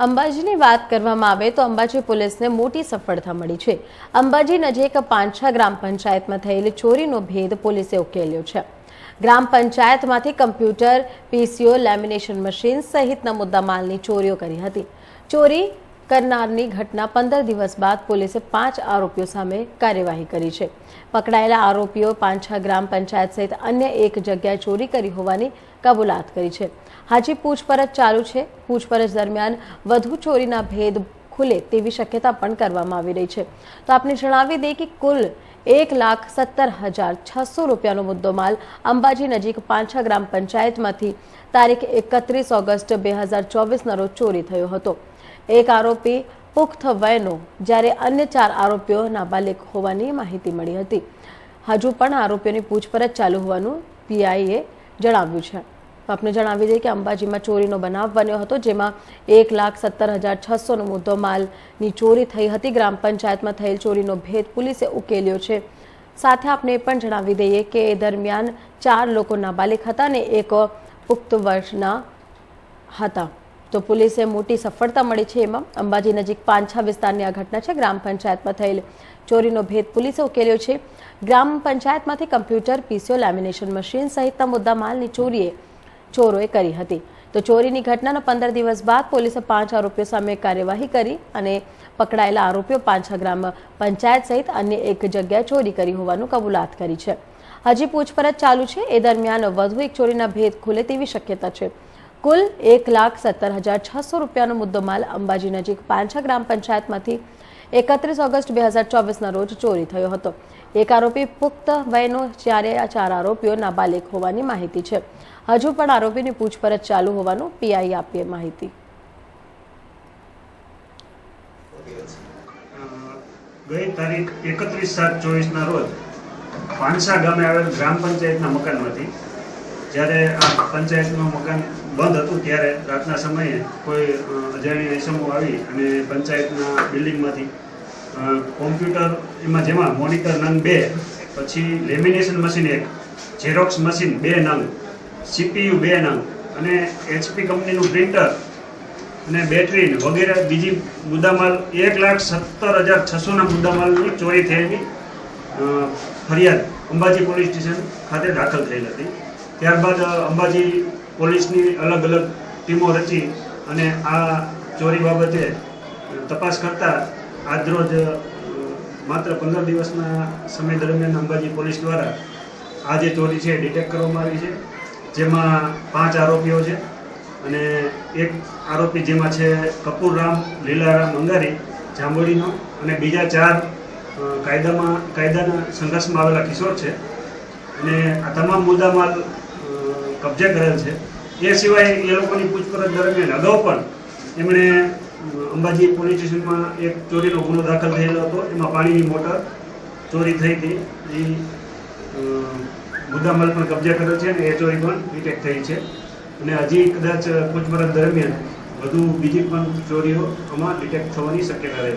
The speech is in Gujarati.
અંબાજીની વાત કરવામાં આવે તો અંબાજી પોલીસને મોટી સફળતા મળી છે. અંબાજી નજીક પાંછા ગ્રામ પંચાયતમાં થયેલી ચોરીનો ભેદ પોલીસે ઉકેલ્યો છે. ગ્રામ પંચાયતમાંથી કમ્પ્યુટર, પીસીઓ, લેમિનેશન મશીન સહિતના મુદ્દામાલની ચોરીઓ કરી હતી. ચોરી કરનારની ઘટના પંદર દિવસ બાદ પોલીસે પાંચ આરોપીઓ સામે કાર્યવાહી કરી છે. પકડાયેલા આરોપીઓ પાંછા ગ્રામ પંચાયત સહિત અન્ય એક જગ્યાએ ચોરી કરી હોવાની કબૂલાત કરી છે. હાજી પૂછપરછ ચાલુ છે. પૂછપરછ દરમિયાન વધુ ચોરીના ભેદ ખુલે તેવી શક્યતા પણ કરવામાં આવી રહી છે. તો આપને જણાવી દઈએ કે કુલ એક લાખ સત્તર હજાર છસો રૂપિયાનો મુદ્દો માલ અંબાજી નજીક પાંછા ગ્રામ પંચાયતમાંથી તારીખ એકત્રીસ ઓગસ્ટ બે હજાર ચોવીસના રોજ ચોરી થયો હતો. એક આરોપી પુખ્ત વયનો, જ્યારે અન્ય ચાર આરોપીઓ નાબાલિગ હોવાની માહિતી મળી હતી. હજુ પણ આરોપીઓની પૂછપરછ ચાલુ હોવાનું પીઆઈએ જણાવ્યું છે. આપને જણાવી દઈએ કે અંબાજીમાં ચોરીનો બનાવ બન્યો હતો, જેમાં એક લાખ સત્તર હજાર છસોનો મુદ્દો માલની ચોરી થઈ હતી. ગ્રામ પંચાયતમાં થયેલ ચોરીનો ભેદ પોલીસે ઉકેલ્યો છે. સાથે આપને એ પણ જણાવી દઈએ કે એ દરમિયાન ચાર લોકો નાબાલિક હતા અને એક પુખ્ત વર્ષના હતા. તો પોલીસે મોટી સફળતા મળી છે એમાં. અંબાજી નજીક પાંછા વિસ્તારની આ ઘટના છે. ગ્રામ પંચાયતમાં થયેલ ચોરીનો ભેદ પોલીસે ઉકેલ્યો છે. ગ્રામ પંચાયતમાંથી કમ્પ્યુટર, પીસીઓ, લેમિનેશન મશીન સહિતના મુદ્દા માલની ચોરીએ ચોરોએ કરી હતી. તો ચોરીની ઘટનાના પંદર દિવસ બાદ પોલીસે પાંચ આરોપીઓ સામે કાર્યવાહી કરી અને પકડાયેલા આરોપીઓ પાંછા ગ્રામ પંચાયત સહિત અન્ય એક જગ્યાએ ચોરી કરી હોવાનું કબૂલાત કરી છે. હજી પૂછપરછ ચાલુ છે. એ દરમિયાન વધુ એક ચોરીના ભેદ ખુલે તેવી શક્યતા છે. કુલ એક લાખ સત્તર હજાર છસો રૂપિયાનો મુદ્દો માલ અંબાજી નજીક પાંછા ગ્રામ પંચાયતમાંથી એકત્રીસ ઓગસ્ટ બે હજાર ચોવીસના રોજ ચોરી થયો હતો. એક આરોપી પુખ્ત વયનો જ્યારે આ ચાર આરોપીઓ નાબાલિક હોવાની માહિતી છે. હજુ પણ આરોપીની પૂછપરછ ચાલુ હોવાનું પીઆઈ આપીએ માહિતી. ગઈ તારીખ એકત્રીસ સાત ચોવીસના રોજ પાંસા ગામે આવેલ ગ્રામ પંચાયતના મકાનમાંથી જ્યારે આ પંચાયતનું મકાન બંધ હતું ત્યારે રાતના સમયે કોઈ અજાણ્યા ઇસમો આવી અને પંચાયતના બિલ્ડિંગમાંથી કોમ્પ્યુટર એમાં જેમાં મોનિટર નંગ બે, પછી લેમિનેશન મશીન એક, ઝેરોક્સ મશીન બે નંગ, સીપીયુ બે નંગ અને એચપી કંપનીનું પ્રિન્ટર અને બેટરી વગેરે બીજી મુદ્દામાલ એક લાખ સત્તર હજાર છસોના મુદ્દામાલની ચોરી થયેલી ફરિયાદ અંબાજી પોલીસ સ્ટેશન ખાતે દાખલ થયેલ હતી. ત્યારબાદ અંબાજી પોલીસની અલગ અલગ ટીમો રચી અને આ ચોરી બાબતે તપાસ કરતા આજરોજ માત્ર પંદર દિવસના સમય દરમિયાન અંબાજી પોલીસ દ્વારા આ જે ચોરી છે ડિટેક્ટ કરવામાં આવી છે. જેમાં પાંચ આરોપીઓ છે અને એક આરોપી જેમાં છે કપૂરરામ લીલારામ અંગારી જાંબોડીનો અને બીજા ચાર કાયદામાં કાયદાના સંઘર્ષમાં આવેલા કિશોર છે. અને આ તમામ મુદ્દામાલ અ, કબજે કરેલ છે. એ સિવાય એ લોકોની પૂછપરછ દરમિયાન અગાઉ પણ એમણે અંબાજી પોલીસ સ્ટેશનમાં એક ચોરીનો ગુનો દાખલ થયેલો હતો. એમાં પાણીની મોટર ચોરી થઈ હતી. એ મુદ્દામાલ પણ કબજે કરેલ છે અને એ ચોરી પણ ડિટેક્ટ થઈ છે. અને હજી કદાચ પૂછપરછ દરમિયાન વધુ બીજી પણ ચોરીઓ આમાં ડિટેક્ટ થવાની શક્યતા રહે